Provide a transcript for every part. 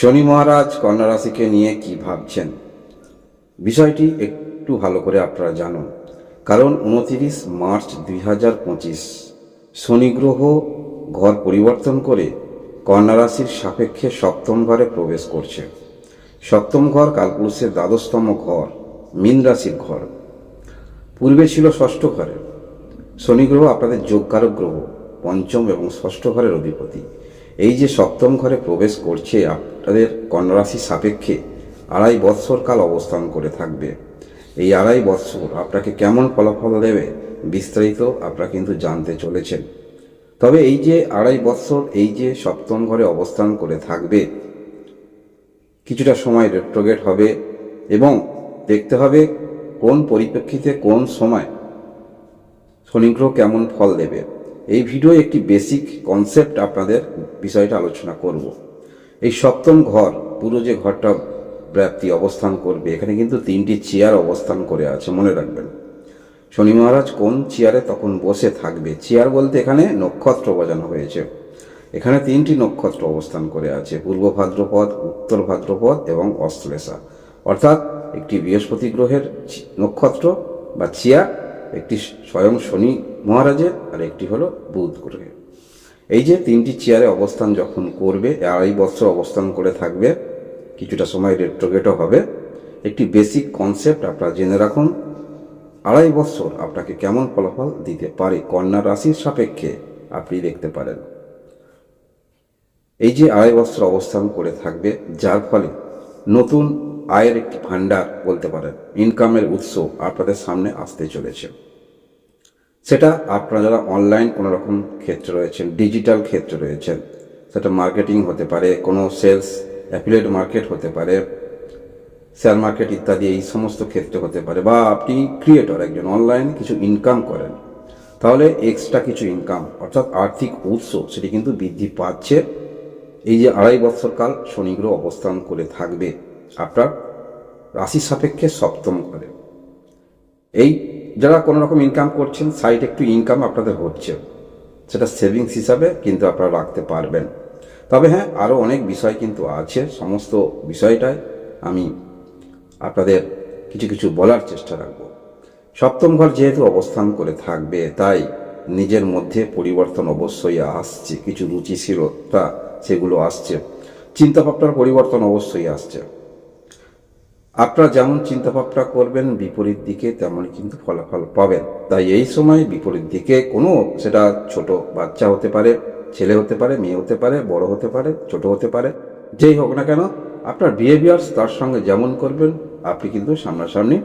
শনি মহারাজ কন্যা রাশিকে নিয়ে কি ভাবছেন? বিষয়টি একটু ভালো করে আপনারা জানুন। কারণ উনতিরিশ মার্চ দুই হাজার পঁচিশ, শনি গ্রহ ঘর পরিবর্তন করে কন্যা রাশির সাপেক্ষে সপ্তম ঘরে প্রবেশ করছে। সপ্তম ঘর কালপুরুষের দ্বাদশতম ঘর, মীন রাশির ঘর। পূর্বে ছিল ষষ্ঠ ঘরে। শনি গ্রহ আপনাদের যোগকারক গ্রহ, পঞ্চম এবং ষষ্ঠ ঘরের অধিপতি। এই যে সপ্তম ঘরে প্রবেশ করছে, আপনাদের কন্যারাশির সাপেক্ষে আড়াই বৎসর কাল অবস্থান করে থাকবে। এই আড়াই বৎসর আপনাকে কেমন ফলাফল দেবে বিস্তারিত আপনারা কিন্তু জানতে চলেছেন। তবে এই যে আড়াই বৎসর, এই যে সপ্তম ঘরে অবস্থান করে থাকবে, কিছুটা সময় রেট্রোগেট হবে এবং দেখতে হবে কোন পরিপ্রেক্ষিতে কোন সময় শনিগ্রহ কেমন ফল দেবে। এই ভিডিও একটি বেসিক কনসেপ্ট আপনাদের বিষয়টা আলোচনা করব। এই সপ্তম ঘর, পুরো যে ঘরটা ব্যাপ্তি অবস্থান করবে, এখানে কিন্তু তিনটি চেয়ার অবস্থান করে আছে, মনে রাখবেন। শনি মহারাজ কোন চেয়ারে তখন বসে থাকবে? চেয়ার বলতে এখানে নক্ষত্র বোঝানো হয়েছে। এখানে তিনটি নক্ষত্র অবস্থান করে আছে, পূর্ব ভাদ্রপদ, উত্তর ভাদ্রপদ এবং অশ্লেষা অর্থাৎ একটি বৃহস্পতি গ্রহের নক্ষত্র বা চেয়ার একটি স্বয়ং শনি মহারাজের আর একটি হলো বুধ গ্রহের। এই যে তিনটি চেয়ারে অবস্থান যখন করবে, আড়াই বছর অবস্থান করে থাকবে, কিছুটা সময় রেট্রোগেটও হবে। একটি বেসিক কনসেপ্ট আপনারা জেনে রাখুন, আড়াই বছর আপনাকে কেমন ফলাফল দিতে পারে? কন্যা রাশির সাপেক্ষে আপনি দেখতে পারেন। এই যে আড়াই বছর অবস্থান করে থাকবে, যার ফলে নতুন আয়ের একটি ভাণ্ডার বলতে পারেন, ইনকামের উৎস আপনাদের সামনে আসতে চলেছে। সেটা আপনারা যারা অনলাইন কোনো রকম ক্ষেত্রে রয়েছেন, ডিজিটাল ক্ষেত্রে রয়েছেন, সেটা মার্কেটিং হতে পারে, কোনো সেলস অ্যাফিলেট মার্কেট হতে পারে, শেয়ার মার্কেট ইত্যাদি, এই সমস্ত ক্ষেত্রে হতে পারে, বা আপনি ক্রিয়েটর একজন, অনলাইন কিছু ইনকাম করেন, তাহলে এক্সট্রা কিছু ইনকাম, অর্থাৎ আর্থিক উৎস, সেটি কিন্তু বৃদ্ধি পাচ্ছে। এই যে আড়াই বছর কাল শনি অবস্থান করে থাকবে আপনার রাশি সাপেক্ষে সপ্তম ঘরে এই যারা কোনো রকম ইনকাম করছেন সাইড একটু ইনকাম আপনাদের হচ্ছে। সেটা সেভিংস হিসাবে কিন্তু আপনারা রাখতে পারবেন। তবে হ্যাঁ আরও অনেক বিষয় কিন্তু আছে। সমস্ত বিষয়টাই আমি আপনাদের কিছু কিছু বলার চেষ্টা রাখব। সপ্তম ঘর যেহেতু অবস্থান করে থাকবে, তাই নিজের মধ্যে পরিবর্তন অবশ্যই আসছে। কিছু রুচিশীলতা সেগুলো আসছে। চিন্তাভাবনার পরিবর্তন অবশ্যই আসছে। আপনারা যেমন চিন্তাভাবনা করবেন, বিপরীত দিকে তেমনই কিন্তু ফলাফল পাবেন। তাই এই সময় বিপরীত দিকে কোনো সেটা ছোট বাচ্চা হতে পারে, ছেলে হতে পারে, মেয়ে হতে পারে, বড় হতে পারে, ছোট হতে পারে, যেই হোক না কেন, আপনার বিহেভিয়ার্স তার সঙ্গে যেমন করবেন, আপনি কিন্তু সামনাসামনি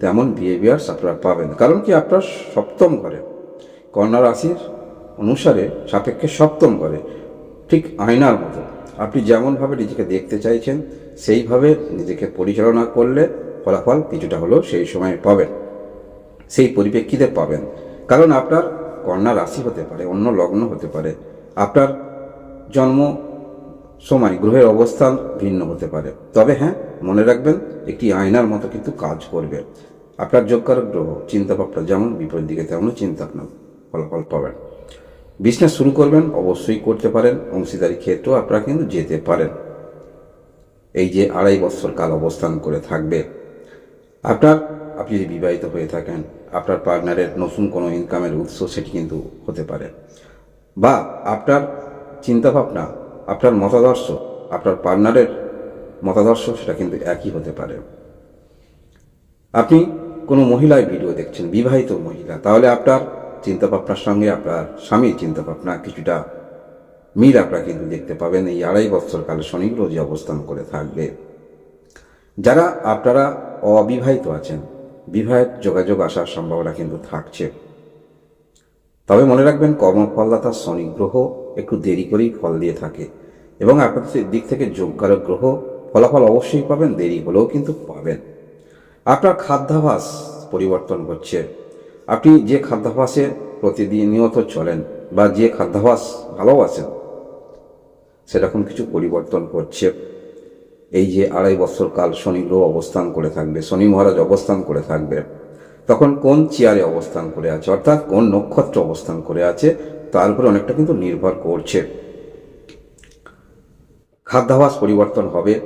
তেমন বিহেভিয়ার্স আপনারা পাবেন। কারণ কি আপনার সপ্তম ঘরে, কন্যা রাশির অনুসারে সাপেক্ষে সপ্তম ঘরে, ঠিক আয়নার মতো আপনি যেমনভাবে নিজেকে দেখতে চাইছেন, সেইভাবে নিজেকে পরিচালনা করলে ফলাফল কিছুটা হলেও সেই সময় পাবেন। সেই পরিপ্রেক্ষিতে পাবেন। কারণ আপনার কন্যা রাশি হতে পারে, অন্য লগ্ন হতে পারে, আপনার জন্ম সময় গ্রহের অবস্থান ভিন্ন হতে পারে। তবে হ্যাঁ মনে রাখবেন, একটি আয়নার মতো কিন্তু কাজ করবে। আপনার যোগকারক গ্রহ, চিন্তাভাবনা যেমন বিপরীত দিকে তেমন চিন্তা আপনার ফলাফল পাবেন। বিজনেস শুরু করবেন, অবশ্যই করতে পারেন। অংশীদারি ক্ষেত্রেও আপনারা কিন্তু যেতে পারেন। এই যে আড়াই বছর কাল অবস্থান করে থাকবে। আপনার, আপনি যদি বিবাহিত হয়ে থাকেন, আপনার পার্টনারের নতুন কোনো ইনকামের উৎস সেটি কিন্তু হতে পারে। বা আপনার চিন্তাভাবনা, আপনার মতাদর্শ, আপনার পার্টনারের মতাদর্শ সেটা কিন্তু একই হতে পারে। আপনি কোনো মহিলায় ভিডিও দেখছেন, বিবাহিত মহিলা, তাহলে আপনার চিন্তাভাবনার সঙ্গে আপনার স্বামীর চিন্তাভাবনা কিছুটা মিল আপনারা কিন্তু দেখতে পাবেন। এই আড়াই বছর কালে শনি যে অবস্থান করে থাকবে। যারা আপনারা অবিবাহিত আছেন, বিবাহের যোগাযোগ আসার সম্ভাবনা কিন্তু থাকছে। তবে মনে রাখবেন, কর্মফলদাতা শনি গ্রহ একটু দেরি করেই ফল দিয়ে থাকে এবং আপনাদের দিক থেকে যোগকারক গ্রহ ফলাফল অবশ্যই পাবেন, দেরি হলেও কিন্তু পাবেন। আপনার খাদ্যাভাস পরিবর্তন হচ্ছে। আপনি যে খাদ্যাভাসে প্রতিনিয়ত চলেন বা যে খাদ্যাভাস ভালোবাসেন, সেরকম কিছু পরিবর্তন করছে এই যে আড়াই বছর কাল শনি গ্রহ অবস্থান করে থাকবে, শনি মহারাজ অবস্থান করে থাকবে, তখন কোন চেয়ারে অবস্থান করে আছে, অর্থাৎ কোন নক্ষত্র অবস্থান করে আছে, তার উপরে অনেকটা কিন্তু নির্ভর করছে। খাদ্যাভাস পরিবর্তন হবে।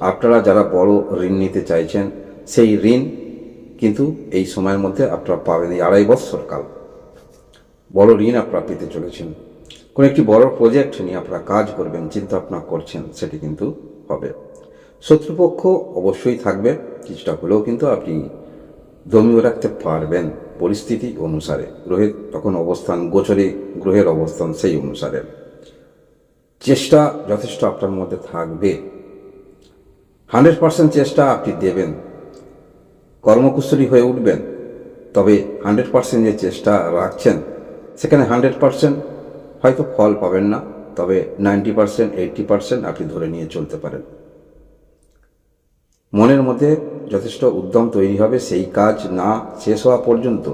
আপনারা যারা বড় ঋণ নিতে চাইছেন, সেই ঋণ কিন্তু এই সময়ের মধ্যে আপনারা পাবেন এই আড়াই বৎসর কাল। বড় ঋণ আপনারা পেতে চলেছেন। কোনো একটি বড় প্রজেক্ট নিয়ে আপনারা কাজ করবেন চিন্তা ভাবনা করছেন, সেটি কিন্তু হবে। শত্রুপক্ষ অবশ্যই থাকবে, কিছুটা হলেও কিন্তু আপনি দমিয়ে রাখতে পারবেন পরিস্থিতি অনুসারে। গ্রহের তখন অবস্থান, গোচরে গ্রহের অবস্থান সেই অনুসারে। চেষ্টা যথেষ্ট আপনার মধ্যে থাকবে। হান্ড্রেড পার্সেন্ট চেষ্টা আপনি দেবেন। কর্মকুশলী হয়ে উঠবেন, তবে হান্ড্রেড পার্সেন্ট যে চেষ্টা রাখছেন, সেখানে হান্ড্রেড পার্সেন্ট হয়তো ফল পাবেন না, তবে নাইনটি পার্সেন্ট, এইটটি পার্সেন্ট আপনি ধরে নিয়ে চলতে পারেন। মনের মধ্যে যথেষ্ট উদ্যম তৈরি হবে, সেই কাজ না শেষ হওয়া পর্যন্ত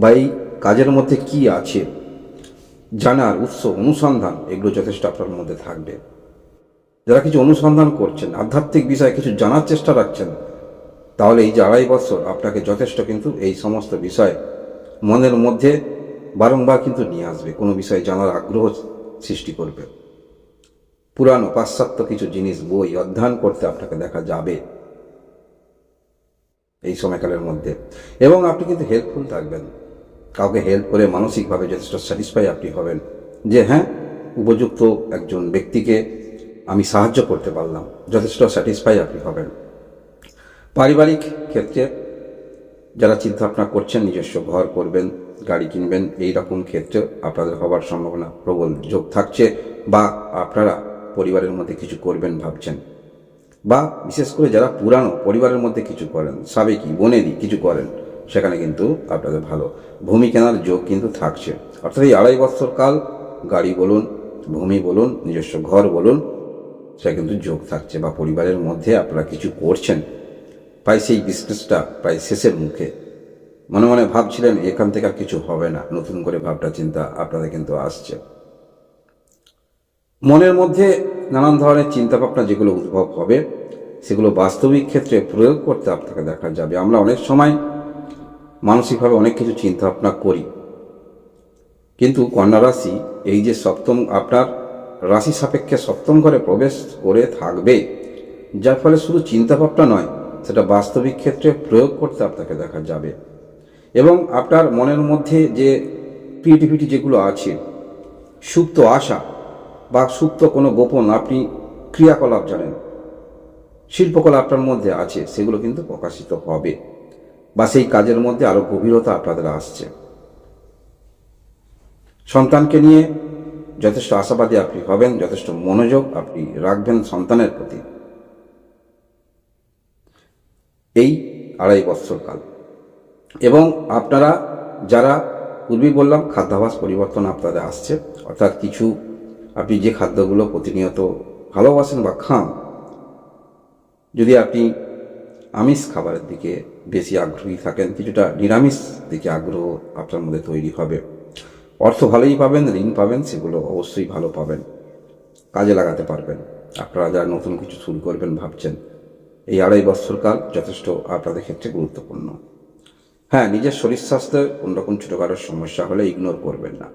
বা এই কাজের মধ্যে কি আছে, জানার উৎস, অনুসন্ধান, এগুলো যথেষ্ট আপনার মধ্যে থাকবে। যারা কিছু অনুসন্ধান করছেন, আধ্যাত্মিক বিষয়ে কিছু জানার চেষ্টা রাখছেন তাহলে এই যে আড়াই বছর আপনাকে যথেষ্ট কিন্তু এই সমস্ত বিষয় মনের মধ্যে বারংবার কিন্তু নিয়ে আসবে, কোনো বিষয়ে জানার আগ্রহ সৃষ্টি করবে। পুরানো, পাশ্চাত্য কিছু জিনিস, বই অধ্যয়ন করতে আপনাকে দেখা যাবে এই সময়কালের মধ্যে। এবং আপনি কিন্তু হেল্পফুল থাকবেন। কাউকে হেল্প করে মানসিকভাবে যথেষ্ট স্যাটিসফাই আপনি হবেন যে হ্যাঁ উপযুক্ত একজন ব্যক্তিকে আমি সাহায্য করতে পারলাম, যথেষ্ট স্যাটিসফাই আপনি হবেন। পারিবারিক ক্ষেত্রে যারা চিন্তা চিন্তাভাবনা করছেন, নিজস্ব ঘর করবেন, গাড়ি কিনবেন এই রকম ক্ষেত্রে আপনাদের হবার সম্ভাবনা প্রবল যোগ থাকছে বা আপনারা পরিবারের মধ্যে কিছু করবেন ভাবছেন। বা বিশেষ করে যারা পুরানো পরিবারের মধ্যে কিছু করেন, সাবেকি, বনেদি কিছু করেন, সেখানে কিন্তু আপনাদের ভালো ভূমি কেনার যোগ কিন্তু থাকছে। অর্থাৎ এই আড়াই বছর কাল গাড়ি বলুন, ভূমি বলুন, নিজস্ব ঘর বলুন, সেটা কিন্তু যোগ থাকছে বা পরিবারের মধ্যে আপনারা কিছু করছেন প্রায় সেই বিজনেসটা প্রায় শেষের মুখে। মনে মনে ভাবছিলেন, এখান থেকে আর কিছু হবে না। নতুন করে ভাবটা চিন্তা আপনাদের কিন্তু আসছে। মনের মধ্যে নানান ধরনের চিন্তা ভাবনা যেগুলো উদ্ভব হবে, সেগুলো বাস্তবিক ক্ষেত্রে প্রয়োগ করতে আপনাকে দেখা যাবে। আমরা অনেক সময় মানসিকভাবে অনেক কিছু চিন্তা ভাবনা করি। কিন্তু কন্যা রাশি, এই যে সপ্তম, আপনার রাশি সাপেক্ষে সপ্তম ঘরে প্রবেশ করে থাকবে, যার ফলে শুধু চিন্তা ভাবনা নয় সেটা বাস্তবিক ক্ষেত্রে প্রয়োগ করতে আপনাকে দেখা যাবে। এবং আপনার মনের মধ্যে যে ক্রিয়েটিভিটি যেগুলো আছে, সুপ্ত আশা বা সুপ্ত কোনো গোপন আপনি ক্রিয়াকলাপ জানেন, শিল্পকলা আপনার মধ্যে আছে, সেগুলো কিন্তু প্রকাশিত হবে বা সেই কাজের মধ্যে আরও গভীরতা আপনাদের আসছে। সন্তানকে নিয়ে যথেষ্ট আশাবাদী আপনি হবেন, যথেষ্ট মনোযোগ আপনি রাখবেন সন্তানের প্রতি। এই আড়াই বৎসর কাল। এবং আপনারা যারা, পূর্বেই বললাম, খাদ্যাভাস পরিবর্তন আপনাদের আসছে, অর্থাৎ কিছু আপনি যে খাদ্যগুলো প্রতিনিয়ত ভালোবাসেন বা খান, যদি আপনি আমিষ খাবারের দিকে বেশি আগ্রহী থাকেন, কিছুটা নিরামিষ দিকে আগ্রহ আপনার মধ্যে তৈরি হবে। অর্থ ভালোই পাবেন, ঋণ পাবেন, সেগুলো অবশ্যই ভালো পাবেন, কাজে লাগাতে পারবেন। আপনারা যারা নতুন কিছু শুরু করবেন ভাবছেন এই আড়াই বৎসরকাল যথেষ্ট আপনাদের ক্ষেত্রে গুরুত্বপূর্ণ। হ্যাঁ নিজের শরীর স্বাস্থ্যের কোনোরকম ছোটোখাটো সমস্যা হলে ইগনোর করবেন না।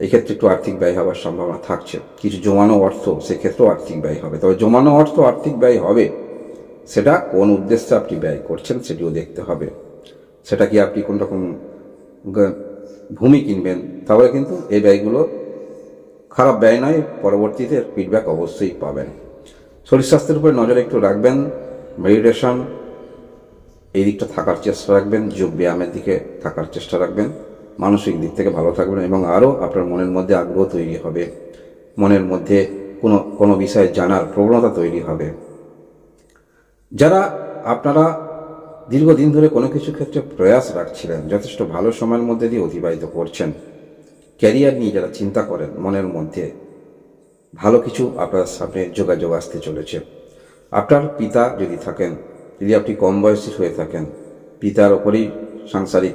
এক্ষেত্রে একটু আর্থিক ব্যয় হওয়ার সম্ভাবনা থাকছে। কিছু জমানো অর্থ সেক্ষেত্রেও আর্থিক ব্যয় হবে। তবে জমানো অর্থ আর্থিক ব্যয় হবে, সেটা কোন উদ্দেশ্যে আপনি ব্যয় করছেন সেটিও দেখতে হবে। সেটা কি আপনি কোন রকম ভূমি কিনবেন, তাহলে কিন্তু এই ব্যয়গুলো খারাপ ব্যয় নয়, পরবর্তীতে ফিডব্যাক অবশ্যই পাবেন। শরীর স্বাস্থ্যের উপরে নজর একটু রাখবেন মেডিটেশন এই দিকটা থাকার চেষ্টা রাখবেন, যোগ ব্যায়ামের দিকে থাকার চেষ্টা রাখবেন, মানসিক দিক থেকে ভালো থাকবেন এবং আরও আপনার মনের মধ্যে আগ্রহ তৈরি হবে। মনের মধ্যে কোনো কোনো বিষয়ে জানার প্রবণতা তৈরি হবে। যারা আপনারা দীর্ঘদিন ধরে কোনো কিছু ক্ষেত্রে প্রয়াস রাখছিলেন, যথেষ্ট ভালো সময়ের মধ্যে দিয়ে অতিবাহিত করছেন ক্যারিয়ার নিয়ে যারা চিন্তা করেন, মনের মধ্যে ভালো কিছু আপনার সামনে যোগাযোগ আসতে চলেছে। আপনার পিতা যদি থাকেন, যদি আপনি কম বয়সী হয়ে থাকেন, পিতার ওপরেই সাংসারিক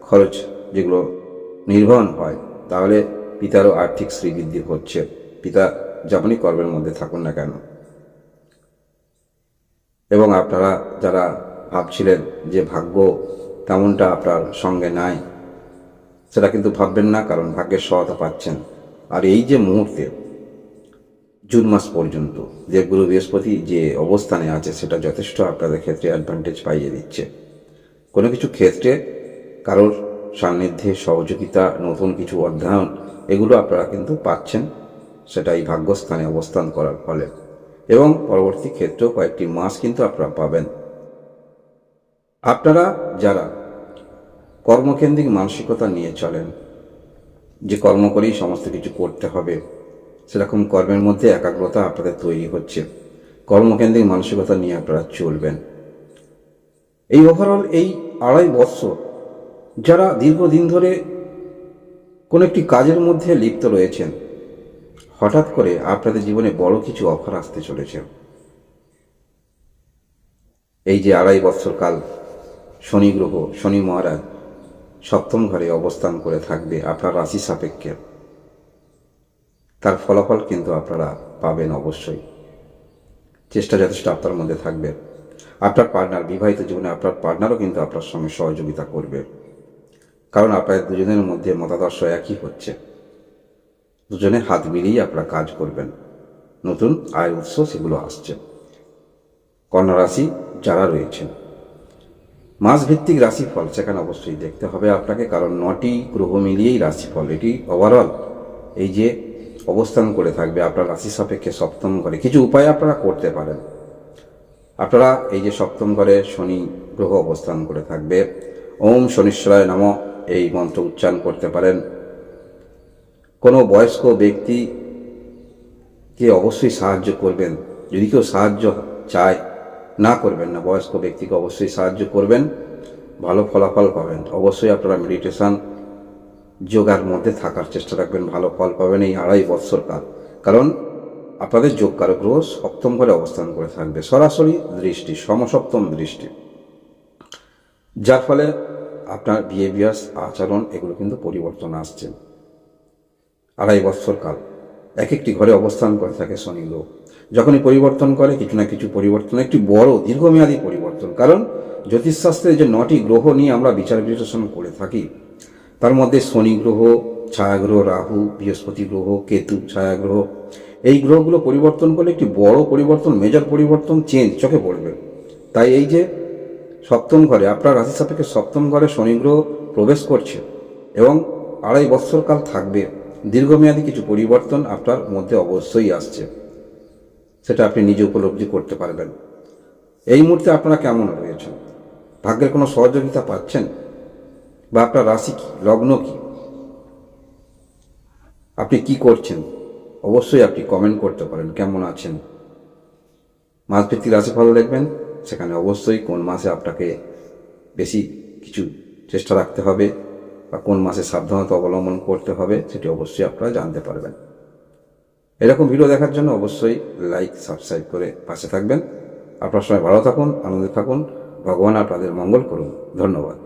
খরচ যেগুলো নির্ভর হয়, তাহলে পিতারও আর্থিক শ্রীবৃদ্ধি হচ্ছে পিতা যেমনই কর্মের মধ্যে থাকুন না কেন। এবং আপনারা যারা ভাবছিলেন যে ভাগ্য তেমনটা আপনার সঙ্গে নাই, সেটা কিন্তু ভাববেন না, কারণ ভাগ্যের সহায়তা পাচ্ছেন। আর এই যে মুহূর্তে জুন মাস পর্যন্ত দেবগুরু বৃহস্পতি যে অবস্থানে আছে, সেটা যথেষ্ট আপনাদের ক্ষেত্রে অ্যাডভান্টেজ পাইয়ে দিচ্ছে। কোনো কিছু ক্ষেত্রে কারোর সান্নিধ্যে সহযোগিতা, নতুন কিছু অধ্যয়ন, এগুলো আপনারা কিন্তু পাচ্ছেন সেটা এই ভাগ্যস্থানে অবস্থান করার ফলে। এবং পরবর্তী ক্ষেত্রেও কয়েকটি মাস কিন্তু আপনারা পাবেন। আপনারা যারা কর্মকেন্দ্রিক মানসিকতা নিয়ে চলেন, যে কর্ম করেই সমস্ত কিছু করতে হবে সেরকম কর্মের মধ্যে একাগ্রতা আপনাদের তৈরি হচ্ছে। কর্মকেন্দ্রিক মানসিকতা নিয়ে আপনারা চলবেন। এই ওভারঅল এই আড়াই বৎসর যারা দীর্ঘদিন ধরে কোনো একটি কাজের মধ্যে লিপ্ত রয়েছেন, হঠাৎ করে আপনাদের জীবনে বড় কিছু অফার আসতে চলেছে। এই যে আড়াই বৎসর কাল শনি গ্রহ, শনি মহারাজ সপ্তম ঘরে অবস্থান করে থাকবে আপনার রাশি সাপেক্ষে। তার ফলাফল কিন্তু আপনারা পাবেন অবশ্যই। চেষ্টা যথেষ্ট আপনার মধ্যে থাকবে। আপনার পার্টনার বিবাহিত জীবনে আপনার পার্টনারও কিন্তু আপনার সঙ্গে সহযোগিতা করবে। কারণ আপনাদের দুজনের মধ্যে মতাদর্শ একই হচ্ছে। দুজনে হাত মিলিয়েই আপনারা কাজ করবেন। নতুন আয় উৎস সেগুলো আসছে। কন্যা রাশি যারা রয়েছেন। মাস ভিত্তিক রাশিফল সেখানে অবশ্যই দেখতে হবে আপনাকে, কারণ নটি গ্রহ মিলিয়েই রাশিফল। এটি ওভারঅল এই যে অবস্থান করে থাকবে, আপনার রাশি সাপেক্ষে সপ্তম ঘরে। কিছু উপায় আপনারা করতে পারেন। আপনারা এই যে সপ্তম ঘরে শনি, গ্রহ অবস্থান করে থাকবে, ওম শনিশ্বরায় নাম, এই মন্ত্র উচ্চারণ করতে পারেন। কোনো বয়স্ক ব্যক্তিকে অবশ্যই সাহায্য করবেন। যদি কেউ সাহায্য চায়, না করবেন না, বয়স্ক ব্যক্তিকে অবশ্যই সাহায্য করবেন, ভালো ফলাফল পাবেন। অবশ্যই আপনারা মেডিটেশন যোগার মধ্যে থাকার চেষ্টা রাখবেন, ভালো ফল পাবেন এই আড়াই বৎসর কাল। কারণ আপনাদের যোগ কারক গ্রহ সপ্তম ঘরে অবস্থান করে থাকবে। সরাসরি দৃষ্টি, সমসপ্তম দৃষ্টি। যার ফলে আপনার বিহেভিয়ার্স আচরণ এগুলো কিন্তু পরিবর্তন আসছে। আড়াই বৎসর কাল। এক একটি ঘরে অবস্থান করে থাকে শনি গ্রহ। যখনই পরিবর্তন করে, কিছু না কিছু পরিবর্তন, একটি বড় দীর্ঘমেয়াদী পরিবর্তন। কারণ জ্যোতিষশাস্ত্রে যে নটি গ্রহ নিয়ে আমরা বিচার বিশ্লেষণ করে থাকি তার মধ্যে শনি গ্রহ ছায়াগ্রহ রাহু, বৃহস্পতি গ্রহ, কেতু ছায়াগ্রহ এই গ্রহগুলো পরিবর্তন করলে একটি বড় পরিবর্তন মেজর পরিবর্তন চেঞ্জ চোখে পড়বে। তাই এই যে সপ্তম ঘরে, আপনার রাশি সাপেক্ষে সপ্তম ঘরে শনি গ্রহ প্রবেশ করছে এবং আড়াই বৎসরকাল থাকবে। দীর্ঘমেয়াদী কিছু পরিবর্তন আপনার মধ্যে অবশ্যই আসছে। সেটা আপনি নিজে উপলব্ধি করতে পারবেন। এই মুহূর্তে আপনারা কেমন রয়েছেন? ভাগ্যের কোনো সহযোগিতা পাচ্ছেন? বা আপনার রাশি কী? লগ্ন কী? আপনি কি করছেন? অবশ্যই আপনি কমেন্ট করতে পারেন, কেমন আছেন? মাস ভিত্তিক রাশিফল দেখবেন? সেখানে অবশ্যই কোন মাসে আপনাকে বেশি কিছু চেষ্টা রাখতে হবে বা কোন মাসে সাবধানতা অবলম্বন করতে হবে, সেটি অবশ্যই আপনারা জানতে পারবেন। এরকম ভিডিও দেখার জন্য অবশ্যই লাইক সাবস্ক্রাইব করে পাশে থাকবেন। আপনার সময় ভালো থাকুন, আনন্দে থাকুন। ভগবান আপনাদের মঙ্গল করুন। ধন্যবাদ।